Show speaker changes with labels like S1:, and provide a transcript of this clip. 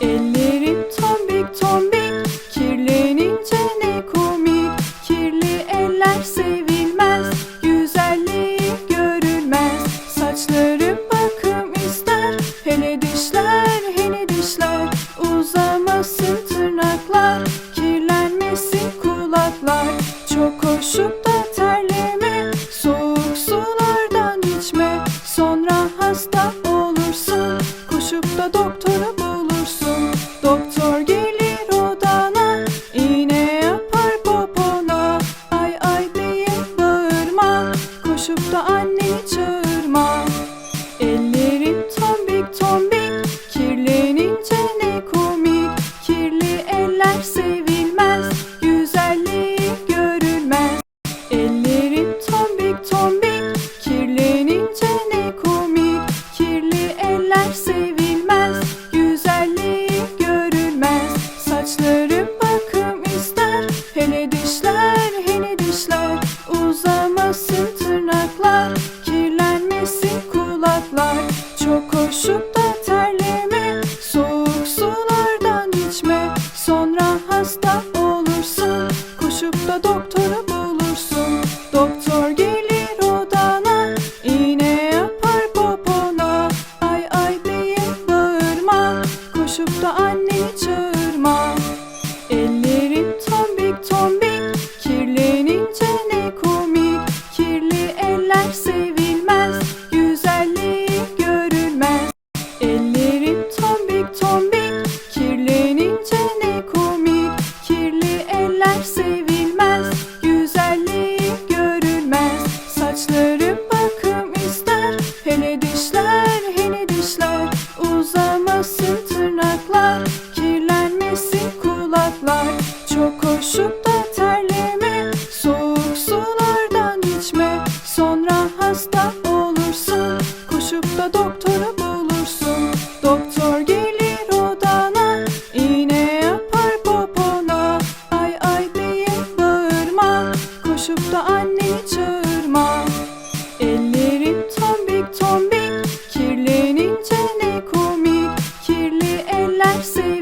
S1: Ellerim tombik tombik Kirlenince ne komik. Kirli eller sevilmez Güzelliği görülmez. Saçlarım bakım ister Hele dişler hele dişler. Uzamasın tırnaklar Kirlenmesin kulaklar. Çok koşup da terleme Soğuk sulardan içme. Sonra hasta olursun Koşup da doktoru bulursun Doktor gelir odana iğne yapar popona. Ay ay diye bağırma Koşup da anneni Uzamasın tırnaklar Kirlenmesin kulaklar? Çok koşup da terleme Soğuk sulardan içme. Sonra hasta olursun Koşup da doktoru bulursun. Doktor gelir odana iğne yapar popona. Ay ay diye bağırma Koşup da anneni dişler hele dişler Uzamasın tırnaklar Kirlenmesin kulaklar. Çok koşup da terleme Soğuk sulardan içme. Sonra hasta olursun Koşup da doktoru bulursun. Doktor gelir odana iğne yapar popona. Ay ay diye bağırma Koşup da anne Life Suit.